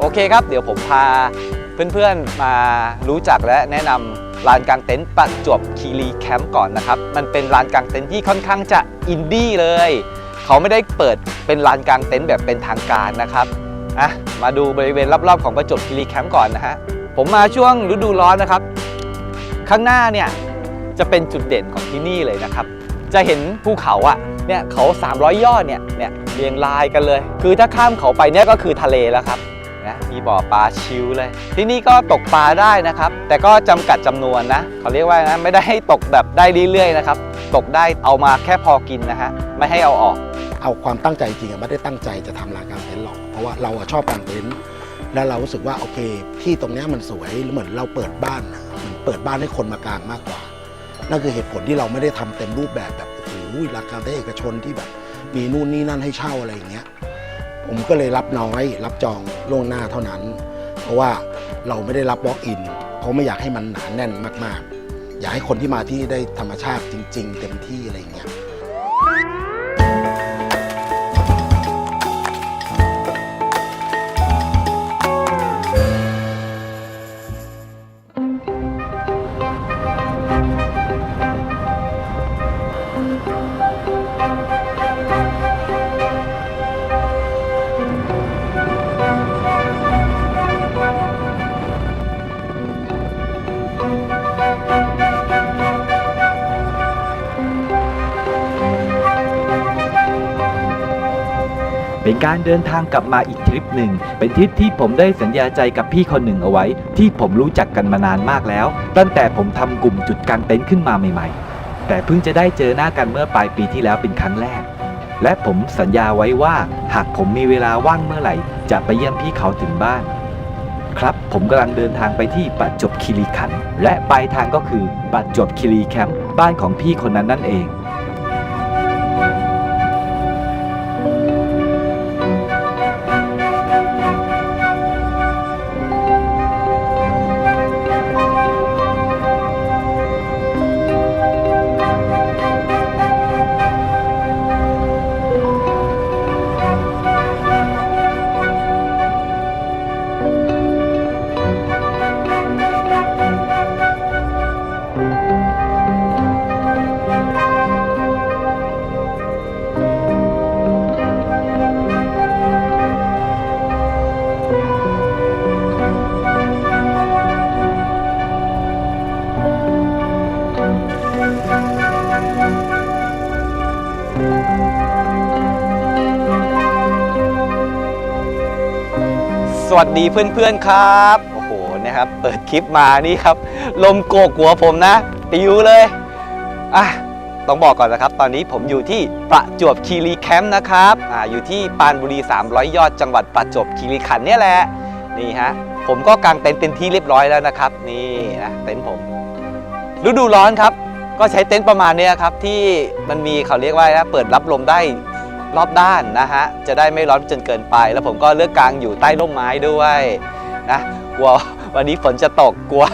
โอเคครับ เดี๋ยวผมพาเพื่อนๆมารู้จักและแนะนำลานกางเต็นท์ประจวบคีรีแคมป์ก่อนนะครับ มันเป็นลานกางเต็นท์ที่ค่อนข้างจะอินดี้เลย เขาไม่ได้เปิดเป็นลานกางเต็นท์แบบเป็นทางการนะครับอะมาดูบริเวณรอบๆของประจวบคีรีแคมป์ก่อนนะฮะผมมาช่วงฤดูร้อนนะครับ ข้างหน้าเนี่ยจะเป็นจุดเด่นของที่นี่เลยนะครับ จะเห็นภูเขาอะเนี่ยเขา 300 ยอดเนี่ยเนี่ยเรียงรายกันเลย คือถ้าข้ามเขาไปเนี่ยก็คือทะเลแล้วครับ นะ มีบ่อปลาชิวเลย ที่นี่ก็ตกปลาได้นะครับ แต่ก็จำกัดจำนวนนะเขาเรียกว่านะไม่ได้ให้ตกแบบได้เรื่อยๆนะครับ ตกได้เอามาแค่พอกินนะฮะไม่ให้เอาออก เอาความตั้งใจจริงอะไม่ได้ตั้งใจจะทำลานกางเต็นท์หรอก เพราะว่าเราชอบกางเต็นท์แล้วเรารู้สึกว่าโอเค ที่ตรงนี้มันสวยเหมือนเราเปิดบ้านเหมือนเปิดบ้านให้คนมากางมากกว่า นั่นคือเหตุผลที่เราไม่ได้ทำเต็มรูปแบบแบบโอ้โหลานกางเต็นท์เอกชนที่แบบ มีนู่นนี่นั่นให้เช่าอะไรอย่างเงี้ย ผมก็เลยรับน้อยรับจองล่วงหน้าเท่านั้น เพราะว่าเราไม่ได้รับล็อกอิน เพราะไม่อยากให้มันหนาแน่นมาก ๆ อยากให้คนที่มาที่ได้ธรรมชาติจริง ๆ เต็มที่อะไรอย่างเงี้ย การเดินทางกลับมาอีกทริปหนึ่ง เป็นทริปที่ผมได้สัญญาใจกับพี่คนหนึ่งเอาไว้ ที่ผมรู้จักกันมานานมากแล้ว ตั้งแต่ผมทำกลุ่มจุดกางเต็นท์ขึ้นมาใหม่ ๆ แต่เพิ่งจะได้เจอหน้ากันเมื่อปลายปีที่แล้วเป็นครั้งแรก และผมสัญญาไว้ว่าหากผมมีเวลาว่างเมื่อไหร่ จะไปเยี่ยมพี่เขาถึงบ้าน ครับผมกำลังเดินทางไปที่ประจวบคีรีขันธ์และปลายทางก็คือประจวบคีรีแคมป์บ้านของพี่คนนั้นนั่นเอง วัสดีเพื่อนๆครับ โอ้โหนะครับ เปิดคลิปมานี่ครับ ลมโกกหัวผมนะปิวเลยอะต้องบอกก่อนนะครับ ตอนนี้ผมอยู่ที่ประจวบคีรีแคมป์นะครับอ่าอยู่ที่ปานบุรี 300 ยอดจังหวัดประจวบคีรีขันธ์เนี่ยแหละนี่ฮะผมก็กางเต็นท์เป็นที่เรียบร้อยแล้วนะครับ นี่นะเต็นท์ผมฤดูร้อนครับ ก็ใช้เต็นท์ประมาณนี้ครับที่มันมีเขาเรียกว่านะเปิดรับลมได้ รอบด้านนะฮะ จะได้ไม่ร้อนจนเกินไป แล้วผมก็เลือกกางอยู่ใต้ร่มไม้ด้วยนะกลัววันนี้ฝนจะตกกลัว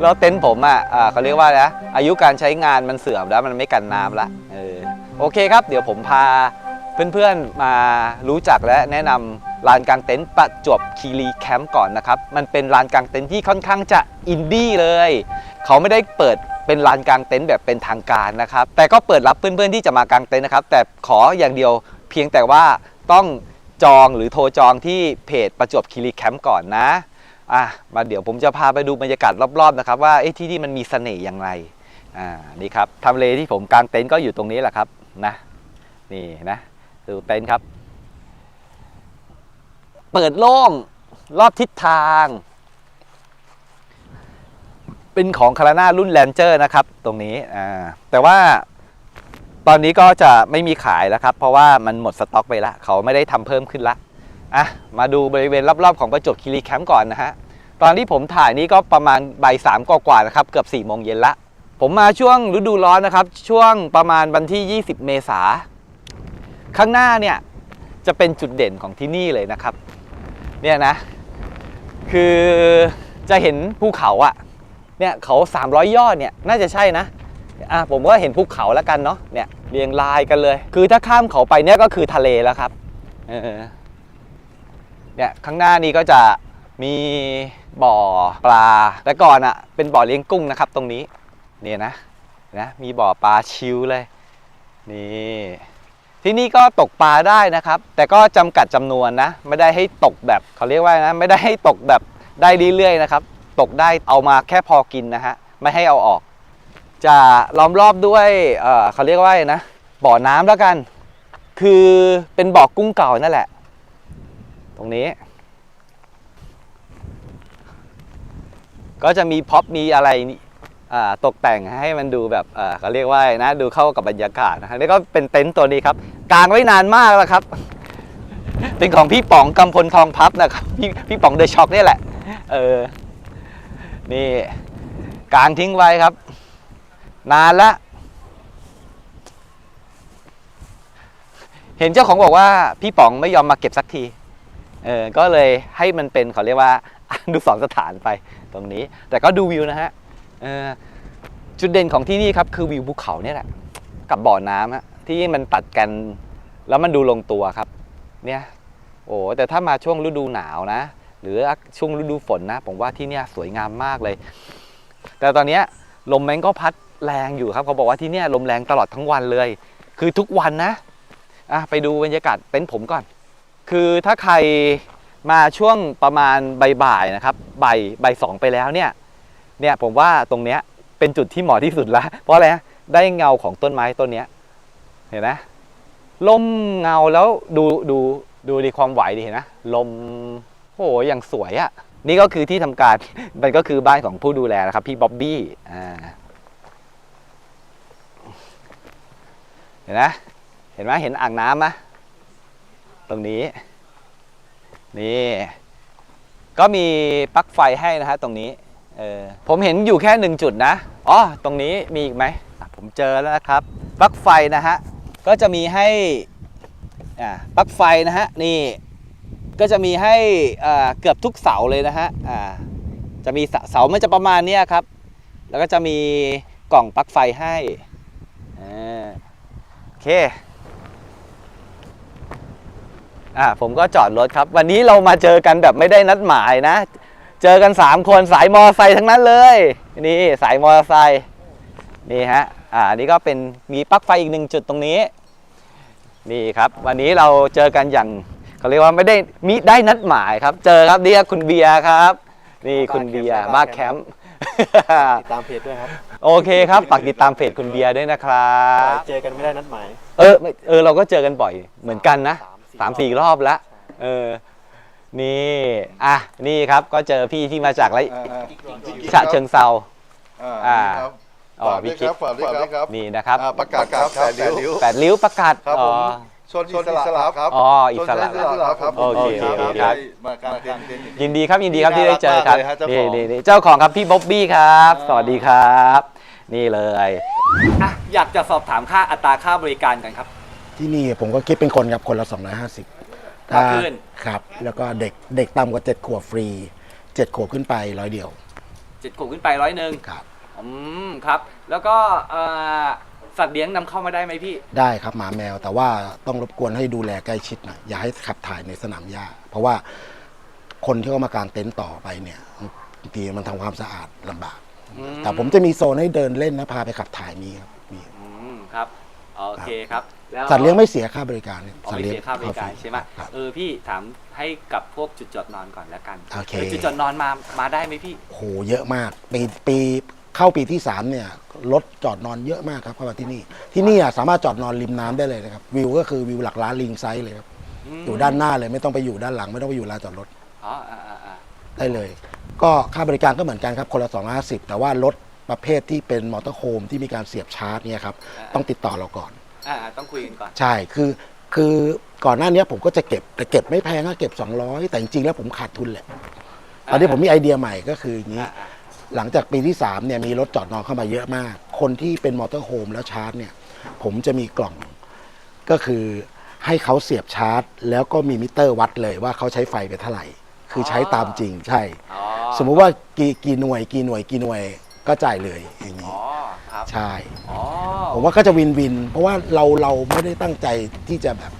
แล้วเต็นท์ผมอะอ่าเขาเรียกว่านะอายุการใช้งานมันเสื่อมแล้วมันไม่กันน้ำละเออโอเคครับ เดี๋ยวผมพาเพื่อนๆมารู้จักและแนะนำลานกางเต็นท์ประจวบคีรีแคมป์ก่อนนะครับ มันเป็นลานกางเต็นท์ที่ค่อนข้างจะอินดี้เลย เขาไม่ได้เปิด เป็นลานกางเต็นท์แบบเป็นทางการนะครับ แต่ก็เปิดรับเพื่อนๆที่จะมากางเต็นท์นะครับ แต่ขออย่างเดียวเพียงแต่ว่าต้องจองหรือโทรจองที่เพจประจวบคีรีแคมป์ก่อนนะอะมาเดี๋ยวผมจะพาไปดูบรรยากาศรอบๆนะครับ ว่าที่นี่มันมีเสน่ห์อย่างไรอ่านี่ครับทำเลที่ผมกางเต็นท์ก็อยู่ตรงนี้แหละครับนะนี่นะดูเต็นท์ครับ เปิดโล่งรอบทิศทาง เป็นของคาราน่ารุ่นแลนเจอร์นะครับ ตรงนี้อ่าแต่ว่าตอนนี้ก็จะไม่มีขายแล้วครับ เพราะว่ามันหมดสต็อกไปละเขาไม่ได้ทำเพิ่มขึ้นละอะมาดูบริเวณรอบๆของประจวบคีรีแคมป์ก่อนนะฮะตอนที่ผมถ่ายนี้ก็ประมาณบ่ายสามกว่าๆนะครับเกือบ4ี่โมงเย็นละผมมาช่วงฤดูร้อนนะครับ ช่วงประมาณวันที่ 20 เมษาข้างหน้าเนี่ยจะเป็นจุดเด่นของที่นี่เลยนะครับ เนี่ยนะ คือจะเห็นภูเขาอะ เนี่ยเขา 300 ยอดเนี่ยน่าจะใช่นะอะผมก็เห็นภูเขาแล้วกันเนาะเนี่ยเรียงรายกันเลย คือถ้าข้ามเขาไปเนี่ยก็คือทะเลแล้วครับเออเนี่ยข้างหน้านี้ก็จะมีบ่อปลาแต่ก่อนอะ่ะเป็นบ่อเลี้ยงกุ้งนะครับ ตรงนี้เนี่ยนะนะมีบ่อปลาชิวเลยนี่ที่นี่ก็ตกปลาได้นะครับ แต่ก็จำกัดจำนวนนะ ไม่ได้ให้ตกแบบเขาเรียกว่านะไม่ได้ให้ตกแบบได้เรื่อยๆนะครับ ตกได้เอามาแค่พอกินนะฮะ ไม่ให้เอาออก จะล้อมรอบด้วยเเขาเรียกว่าไรนะบ่อน้ำแล้วกัน คือเป็นบ่อกุ้งเก่านั่นแหละ ตรงนี้ ก็จะมีพ็อปมีอะไรตกแต่งให้มันดูแบบเขาเรียกว่านะดูเข้ากับบรรยากาศนะครับแล้วก็เป็นเต็นท์ตัวนี้ครับกางไว้นานมากแล้วครับ เป็นของพี่ป๋องกำพลทองพับนะครับพี่พี่ป๋องเดอะช็อกนี่แหละ เออ นี่กางทิ้งไว้ครับ นานละ เห็นเจ้าของบอกว่าพี่ป๋องไม่ยอมมาเก็บสักทีเออก็เลยให้มันเป็นเขาเรียกว่าอนุสรณ์สถานไปตรงนี้ แต่ก็ดูวิวนะฮะเออจุดเด่นของที่นี่ครับคือวิวภูเขาเนี่ยแหละกับบ่อน้ำฮะที่มันตัดกันแล้วมันดูลงตัวครับ เนี่ยโอ้แต่ถ้ามาช่วงฤดูหนาวนะ หรือช่วงฤดูฝนนะ ผมว่าที่เนี่ยสวยงามมากเลย แต่ตอนนี้ลมแมงก็พัดแรงอยู่ครับเขาบอกว่าที่เนี่ยลมแรงตลอดทั้งวันเลย คือทุกวันนะอะไปดูบรรยากาศเต็นท์ผมก่อน คือถ้าใครมาช่วงประมาณบ่ายๆนะครับบ่ายบ่ายสองไปแล้วเนี่ยเนี่ยผมว่าตรงเนี้ยเป็นจุดที่เหมาะที่สุดละเพราะอะไรนะได้เงาของต้นไม้ต้นเนี้ยเห็นไหมลมเงาแล้วดูดูดูดีความไหวดีเห็นไหมลม หอย่างสวยอะ่ะ นี่ก็คือที่ทำการ มันก็คือบ้านของผู้ดูแลนะครับ พี่บ๊อบบี้ อ่า เห็นไหมเห็นไหมเห็นอ่างน้ำไหมตรงนี้ นี่ ก็มีปลั๊กไฟให้นะฮะตรงนี้ เออ ผมเห็นอยู่แค่หนึ่งจุดนะ อ๋อ ตรงนี้มีอีกไหม ผมเจอแล้วนะครับ ปลั๊กไฟนะฮะ ก็จะมีให้ อ่า ปลั๊กไฟนะฮะ นี่ ก็จะมีให้เกือบทุกเสาเลยนะฮะจะมีเสามันจะประมาณนี้ครับ แล้วก็จะมีกล่องปลั๊กไฟให้โอเคอ่าผมก็จอดรถครับ วันนี้เรามาเจอกันแบบไม่ได้นัดหมายนะ เจอกัน 3 คนสายมอไซค์ทั้งนั้นเลย นี่สายมอไซค์นี่ฮะอ่านนี้ก็เป็นมีปลั๊กไฟอีกหนึ่งจุดตรงนี้ นี่ครับ วันนี้เราเจอกันอย่าง เขาเรียกว่าไม่ได้มิได้นัดหมายครับ เจอครับนี่ครับคุณเบียร์ครับ นี่คุณเบียร์บ้าแคมป์ ติดตามเพจด้วยครับ โอเคครับฝากติดตามเพจคุณเบียร์ด้วยนะครับ เจอกันไม่ได้นัดหมาย เออไม่เออเราก็เจอกันบ่อยเหมือนกันนะสามสี่รอบแล้วเออนี่อะนี่ครับก็เจอพี่ที่มาจากไรฉะเชิงเซาอ่าอ่า ครับอ๋อฝากพี่ด้วยคิดครับฝากด้วยครับนี่นะครับอ่าประกาศครับแปดริ้ว แปดริ้วประกาศครับอ๋ผอม ชนอิสระครับอ๋ออิสระชนอิสระครับโอเคโอเคครับมากางเต็นท์เต็นท์ยินดีครับยินดีครับที่ได้เจอครับน่ารักมากเลยฮะเจ้านี่ของนี่นี่เจ้าของครับพี่บ๊อบบี้ครับ สวัสดีครับ นี่เลยอะอยากจะสอบถามค่าอัตราค่าบริการกันครับ ที่นี่ผมก็คิดเป็นคนครับคนละ 250ต่อคืนครับ แล้วก็เด็กเด็กต่ำกว่า7ขวบฟรี7ขวบขึ้นไปร้อยเดียวเจ็ดขวบขึ้นไปร้อยหนึ่งครับอืมครับ แล้วก็เอ่อ สัตว์เลี้ยงนำเข้ามาได้ไหมพี่ ได้ครับหมาแมว แต่ว่าต้องรบกวนให้ดูแลใกล้ชิดหนะอย่าให้ขับถ่ายในสนามหญ้าเพราะว่าคนที่เขามากางเต็นท์ต่อไปเนี่ยบางทีมันทำความสะอาดลำบาก อืม แต่ผมจะมีโซนให้เดินเล่นนะพาไปขับถ่ายมีครับมีอืมครับ โอเคครับแล้วสัตว์เลี้ยงไม่เสียค่าบริการเนี่ยอ๋อสัตว์ไม่เลี้ยงเสียค่าบริการใช่ไหมครับเออพี่ถามให้กับพวกจุดจอดนอนก่อนแล้วกันโอเค จุดจอดนอนมามาได้ไหมพี่ โหเยอะมากปีปี เข้าปีที่3เนี่ยรถจอดนอนเยอะมากครับเข้ามาที่นี่ ที่นี่อะสามารถจอดนอนริมน้ำได้เลยนะครับวิวก็คือวิวหลักล้านลิงไซส์เลยครับมอยู่ด้านหน้าเลยไม่ต้องไปอยู่ด้านหลัง ไม่ต้องไปอยู่ลานจอดรถอ๋ออ่าอ่าอ่าได้เลย ก็ค่าบริการก็เหมือนกันครับคนละ250 แต่ว่ารถประเภทที่เป็นมอเตอร์โฮมที่มีการเสียบชาร์จเนี่ยครับต้องติดต่อเราก่อน อ่าอ่าต้องคุยกันก่อน ใช่ คือ คือก่อนหน้านี้ผมก็จะเก็บ แต่เก็บไม่แพงก็เก็บ 200 แต่จริงๆ แล้วผมขาดทุนแหละ ตอนนี้ผมมีไอเดียใหม่ก็คืออย่างนี้ อ่าอ่า หลังจากปีที่3เนี่ยมีรถจอดนอนเข้ามาเยอะมาก คนที่เป็นมอเตอร์โฮมแล้วชาร์จเนี่ยผมจะมีกล่องก็คือให้เขาเสียบชาร์จ แล้วก็มีมิเตอร์วัดเลยว่าเขาใช้ไฟไปเท่าไหร่ คือใช้ตามจริงใช่อ๋อสมมุติว่ากี่กี่หน่วยกี่หน่วยกี่หน่วยก็จ่ายเลยอย่างนี้อ๋อครับใช่อ๋อผมว่าก็จะวินวิน เพราะว่าเราเราไม่ได้ตั้งใจที่จะแบบ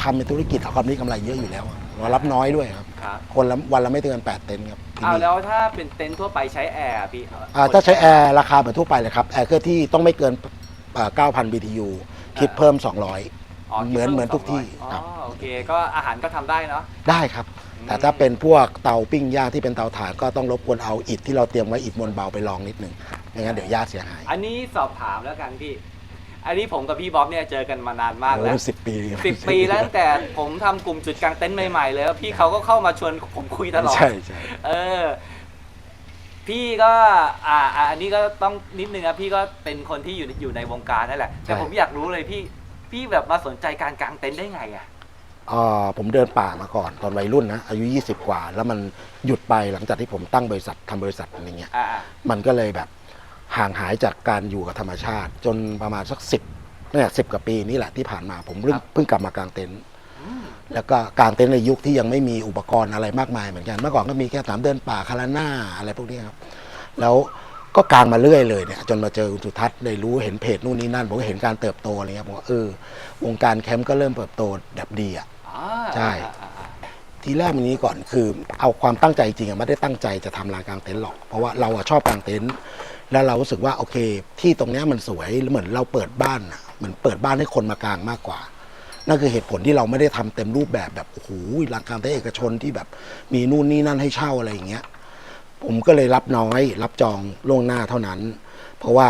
ทำเป็นธุรกิจเอากำไรกำไรเยอะอยู่แล้ว อะเรารับน้อยด้วยครับ ครับคนละวันละไม่เกิน8เต็นท์ครับที่เอานี่แล้วถ้าเป็นเต็นท์ทั่วไปใช้แอร์อะพี่อ่าถ้าใช้แอร์ราคาเหมือนทั่วไปเลยครับ แอร์เครื่องที่ต้องไม่เกินอ่า9,000 BTU คิดเพิ่ม 200 เหมือนเหมือนทุกที่อ๋อครับ โอเค ก็อาหารก็ทำได้เนาะ ได้ครับ แต่ถ้าเป็นพวกเตาปิ้งย่างที่เป็นเตาถ่านก็ต้องรบกวนเอาอิฐที่เราเตรียมไว้อิฐมวลเบาไปลองนิดนึงไม่งั้นเดี๋ยวย่าเสียหาย อันนี้สอบถามแล้วกันพี่ อันนี้ผมกับพี่บ๊อบเนี่ยเจอกันมานานมากแล้วโอ้สิบปีสิบปีแล้วตั้งแต่ผมทำกลุ่มจุดกลางเต็นท์ใหม่ๆเลยแล้วพี่เขาก็เข้ามาชวนผมคุยตลอดใช่ใช่เออ พี่ก็ อ่าอ่าอันนี้ก็ต้องนิดนึงครับพี่ก็เป็นคนที่อยู่ในอยู่ในวงการนั่นแหละแต่ผมอยากรู้เลยพี่พี่แบบมาสนใจการกางเต็นท์ได้ไงอะอ่าผมเดินป่ามาก่อนตอนวัยรุ่นนะอายุ 20 กว่า แล้วมันหยุดไปหลังจากที่ผมตั้งบริษัททำบริษัทอะไรเงี้ยอ่ามันก็เลยแบบ ห่างหายจากการอยู่กับธรรมชาติ จนประมาณสักสิบเนี่ยสิบกว่าปีนี่แหละที่ผ่านมาผมเพิ่งเพิ่งกลับมากางเต็นท์แล้วก็กางเต็นท์ในยุคที่ยังไม่มีอุปกรณ์อะไรมากมายเหมือนกันเมื่อก่อนก็มีแค่สามเดินป่าคาราน่าอะไรพวกนี้ครับแล้วก็กางมาเรื่อยเลยเนี่ยจนมาเจอคุณสุทัศน์ได้รู้เห็นเพจนู่นนี่นั่นผมก็เห็นการเติบโตอะไรเงี้ยผมว่าเออวงการแคมป์ก็เริ่มเติบโตแบบดีอะอ่าใช่อ่าอ่าอ่าทีแรกมันนี้ก่อนคือเอาความตั้งใจจริงอะไม่ได้ตั้งใจจะทำลานกลางเต็นท์หรอก เพราะว่าเราอะชอบกางเต็นท์ แล้วเรารู้สึกว่าโอเค ที่ตรงนี้มันสวยเหมือนเราเปิดบ้านอะเหมือนเปิดบ้านให้คนมากางมากกว่า นั่นคือเหตุผลที่เราไม่ได้ทำเต็มรูปแบบแบบโอ้โหลานกางเต็นท์เอกชนที่แบบมีนู่นนี่นั่นให้เช่าอะไรอย่างเงี้ยผมก็เลยรับน้อย รับจองล่วงหน้าเท่านั้น เพราะว่า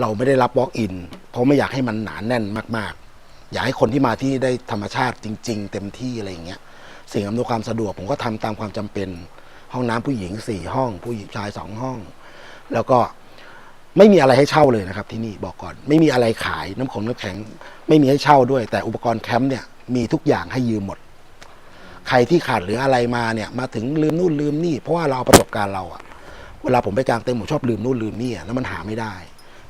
เราไม่ได้รับ walk in เพราะไม่อยากให้มันหนาแน่นมาก ๆ อยากให้คนที่มาที่ได้ธรรมชาติจริง ๆ เต็มที่อะไรอย่างเงี้ยสิ่งอำนวยความสะดวกผมก็ทำตามความจำเป็น ห้องน้ำผู้หญิงสี่ห้อง ผู้หญิงชายสองห้อง แล้วก็ ไม่มีอะไรให้เช่าเลยนะครับ ที่นี่บอกก่อนไม่มีอะไรขายน้ำของน้ำแข็ง ไม่มีให้เช่าด้วย แต่อุปกรณ์แคมป์เนี่ยมีทุกอย่างให้ยืมหมด ใครที่ขาดหรืออะไรมาเนี่ยมาถึงลืมนู่นลืมนี่ เพราะว่าเราเอาประสบการณ์เราอะเวลาผมไปกลางเต็นท์ผมชอบลืมนู่นลืมนี่อะแล้วมันหาไม่ได้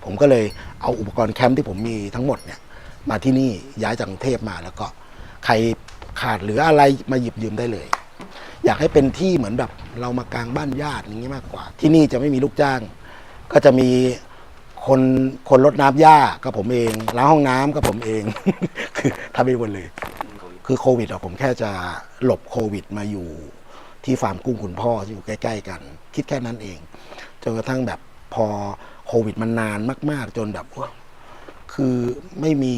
ผมก็เลยเอาอุปกรณ์แคมป์ที่ผมมีทั้งหมดเนี่ยมาที่นี่ย้ายจากกรุงเทพมาแล้วก็ ใครขาดหรืออะไรมาหยิบยืมได้เลย อยากให้เป็นที่เหมือนแบบเรามากางบ้านญาติอย่างนี้มากกว่า ที่นี่จะไม่มีลูกจ้าง ก็จะมีคนคนรดน้ำหญ้าก็ผมเองล้างห้องน้ำก็ผมเอง คือทำเองหมดเลย คือโควิดอะผมแค่จะหลบโควิดมาอยู่ที่ฟาร์มกุ้งคุณพ่อที่อยู่ใกล้ ๆ กัน คิดแค่นั้นเองจนกระทั่งแบบพอโควิดมันนานมาก ๆ จนแบบโอ๊ยคือไม่มี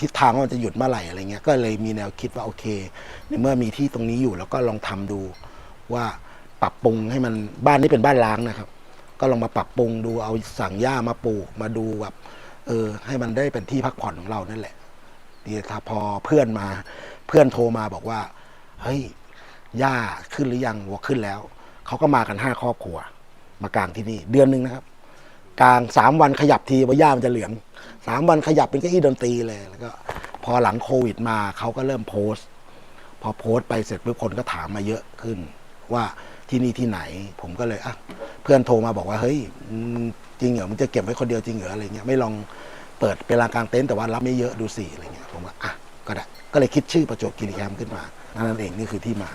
ทิศทางว่ามันจะหยุดเมื่อไหร่อะไรเงี้ยก็เลยมีแนวคิดว่าโอเคในเมื่อมีที่ตรงนี้อยู่แล้วก็ลองทำดูว่าปรับปรุงให้มันบ้านนี้เป็นบ้านล้างนะครับ ก็ลองมาปรับปรุงดูเอาสั่งหญ้ามาปลูกมาดูแบบเออให้มันได้เป็นที่พักผ่อนของเรานั่นแหละดีถ้าพอเพื่อนมาเพื่อนโทรมาบอกว่า เฮ้ยย่าขึ้นหรือยังบอกขึ้นแล้ว เขาก็มากันห้าครอบครัว มากลางที่นี่เดือนหนึ่งนะครับ กลางสามวันขยับทีว่าย่ามันจะเหลืองสามวันขยับเป็นเก้าอี้ดนตรีเลยแล้วก็พอหลังโควิดมาเขาก็เริ่มโพสต์ พอโพสต์ไปเสร็จปุ๊บคนก็ถามมาเยอะขึ้น ว่าที่นี่ที่ไหน ผมก็เลยอะ เพื่อนโทรมาบอกว่าเฮ้ยจริงเหรอมึงจะเก็บไว้คนเดียวจริงเหรออะไรเงี้ยไม่ลองเปิดเป็นลานกลางเต็นท์แต่ว่ารับไม่เยอะดูสิอะไรเงี้ยผมว่าอะก็ได้ก็เลยคิดชื่อประจวบคีรีแคมป์ขึ้นมานั่นเองนี่คือที่มา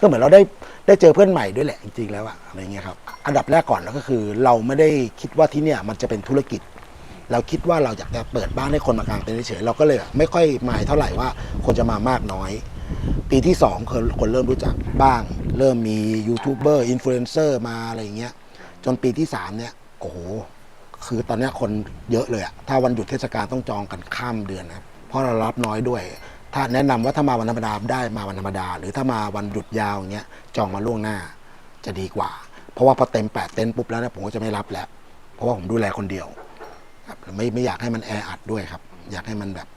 ก็เหมือนเราได้ได้เจอเพื่อนใหม่ด้วยแหละจริงๆแล้วอะอะไรเงี้ยครับอันดับแรกก่อนแล้วก็คือ เราไม่ได้คิดว่าที่เนี่ยมันจะเป็นธุรกิจ เราคิดว่าเราอยากจะเปิดบ้านให้คนมากางเต็นท์เฉยๆเราก็เลยไม่ค่อยหมายเท่าไหร่ว่าคนจะมามากน้อย ปีที่สองคนคนเริ่มรู้จักบ้าง เริ่มมียูทูบเบอร์อินฟลูเอนเซอร์มาอะไรเงี้ย จนปีที่สามเนี่ยโอ้โหคือตอนนี้คนเยอะเลยอะถ้าวันหยุดเทศกาลต้องจองกันข้ามเดือนนะครับเพราะเรารับน้อยด้วย ถ้าแนะนำว่าถ้ามาวันธรรมดาได้มาวันธรรมดา หรือถ้ามาวันหยุดยาวอย่างเงี้ยจองมาล่วงหน้าจะดีกว่า เพราะว่าพอเต็มแปดเต็นปุ๊บแล้วนี่ยผมก็จะไม่รับแล้ว เพราะว่าผมดูแลคนเดียวครับไม่ไม่อยากให้มันแออัดด้วยครับ อยากให้มันแบบ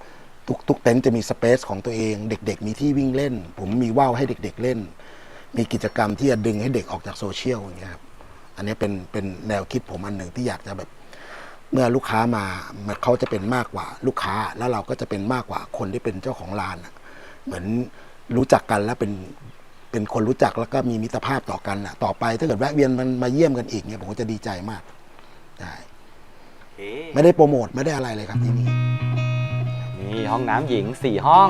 ทุกทุกเต็นท์จะมีสเปซของตัวเอง เด็ก ๆ มีที่วิ่งเล่น ผมมีว่าวให้เด็ก ๆ เล่น มีกิจกรรมที่จะดึงให้เด็กออกจากโซเชียลอย่างเงี้ยครับ อันนี้เป็นเป็นแนวคิดผมอันหนึ่งที่อยากจะแบบ เมื่อลูกค้ามามันเขาจะเป็นมากกว่าลูกค้าแล้วเราก็จะเป็นมากกว่าคนที่เป็นเจ้าของร้านอะเหมือนรู้จักกันแล้วเป็นเป็นคนรู้จักแล้วก็มีมิตรภาพต่อกันอะต่อไปถ้าเกิดแวะเวียนมันมาเยี่ยมกันอีกเนี่ยผมก็จะดีใจมากได้เอ๊ะไม่ได้โปรโมทไม่ได้อะไรเลยครับที่นี่นี่ห้องน้ำหญิงสี่ห้อง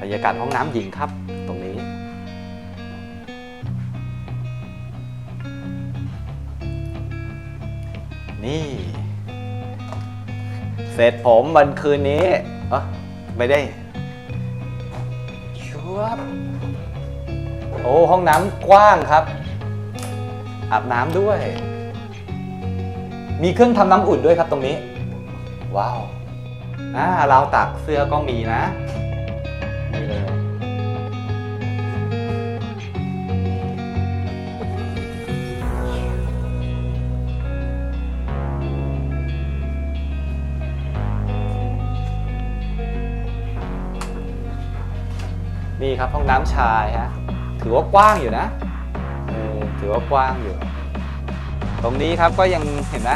บรรยากาศห้องน้ำหญิงครับ นี้นี่ เสร็จผมวันคืนนี้เอ้อไม่ได้ชวบโอ้ห้องน้ำกว้างครับ อาบน้ำด้วย มีเครื่องทำน้ำอุ่นด้วยครับตรงนี้ ว้าวอ่าราวตากเสื้อก็มีนะ นี่ครับห้องน้ำชายฮะถือว่ากว้างอยู่นะเออถือว่ากว้างอยู่ ตรงนี้ครับก็ยังเห็นไหม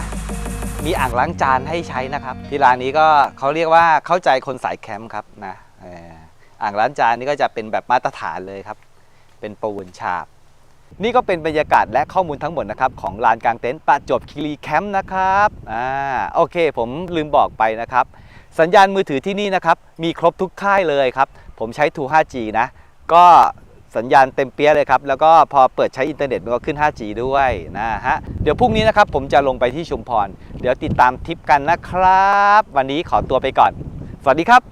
มีอ่างล้างจานให้ใช้นะครับ ที่ร้านนี้ก็เขาเรียกว่าเข้าใจคนสายแคมป์ครับนะเอออ่างล้างจานนี่ก็จะเป็นแบบมาตรฐานเลยครับ เป็นปูนฉาบนี่ก็เป็นบรรยากาศและข้อมูลทั้งหมดนะครับของลานกลางเต็นท์ประจวบคีรีแคมป์นะครับอ่าโอเค ผมลืมบอกไปนะครับ สัญญาณมือถือที่นี่นะครับ มีครบทุกค่ายเลยครับ ผมใช้ True 5G นะ ก็สัญญาณเต็มเปี้ยเลยครับ แล้วก็พอเปิดใช้อินเทอร์เน็ตมันก็ขึ้น 5G ด้วยนะฮะ เดี๋ยวพรุ่งนี้นะครับผมจะลงไปที่ชุมพร เดี๋ยวติดตามทริปกันนะครับ วันนี้ขอตัวไปก่อน สวัสดีครับ